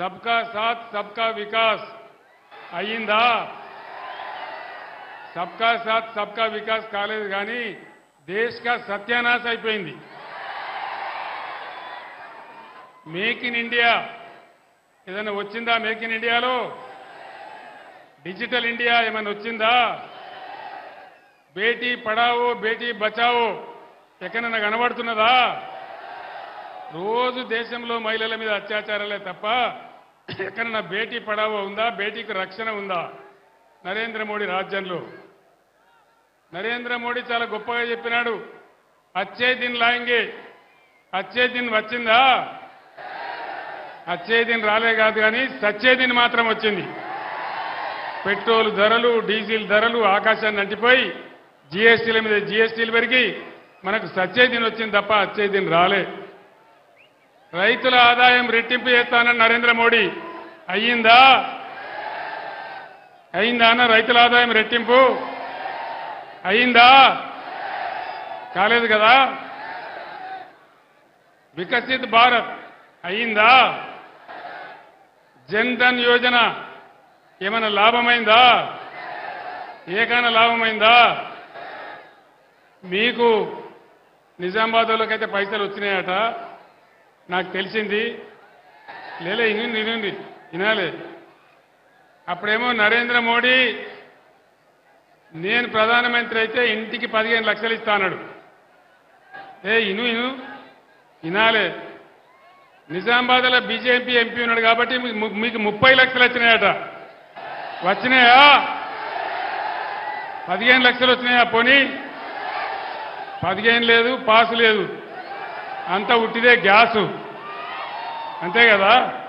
సబ్కా సాత్ సబ్కా వికాస్. అయ్యిందా? సబ్కా సాత్ సబ్కా వికాస్ కాలేదు కానీ దేశ్కా సత్యానాశ అయిపోయింది. Make in India. ఏదైనా వచ్చిందా మేక్ ఇన్ ఇండియాలో? డిజిటల్ ఇండియా ఏమైనా వచ్చిందా? బేటీ పడావో బేటీ బచావో ఎక్కడైనా కనబడుతున్నదా? రోజు దేశంలో మహిళల మీద అత్యాచారాలే తప్ప ఎక్కడన్నా భేటీ పడావో ఉందా? భేటీకి రక్షణ ఉందా? నరేంద్ర మోడీ రాజ్యంలో. నరేంద్ర మోడీ చాలా గొప్పగా చెప్పినాడు. అచ్చే దిన్ లాయింగే అచ్చే దిన్ వచ్చిందా? అచ్చే దిన్ రాలే కాదు కానీ సచ్చే దిన్ మాత్రం వచ్చింది. పెట్రోల్ ధరలు డీజిల్ ధరలు ఆకాశాన్ని అంటిపోయి జీఎస్టీల మీద జీఎస్టీలు పెరిగి మనకు సచ్చే దిన్ వచ్చింది తప్ప అచ్చే దిన్ రాలే. రైతుల ఆదాయం రెట్టింపు చేస్తానని నరేంద్ర మోడీ. అయ్యిందా? అయిందా అన్న రైతుల ఆదాయం రెట్టింపు? అయిందా కాలేదు కదా? వికసిత్ భారత్ అయిందా జన్ ధన్ యోజన ఏమైనా లాభమైందా? ఏకైనా లాభమైందా? మీకు నిజామాబాద్లోకైతే పైసలు వచ్చినాయట. నాకు తెలిసింది. లేలే ఇనుంది ఇనుంది వినాలి. అప్పుడేమో నరేంద్ర మోడీ నేను ప్రధానమంత్రి అయితే ఇంటికి పదిహేను లక్షలు ఇస్తానడు ఏ ఇను ఇను. వినాలే. నిజామాబాద్లో బీజేపీ ఎంపీ ఉన్నాడు కాబట్టి మీకు ముప్పై లక్షలు వచ్చినాయట. వచ్చినాయా? పదిహేను లక్షలు వచ్చినాయా? పోనీ. పదిహేను లేదు పాసు లేదు. అంత ఉట్టిదే గ్యాసు. అంతే కదా?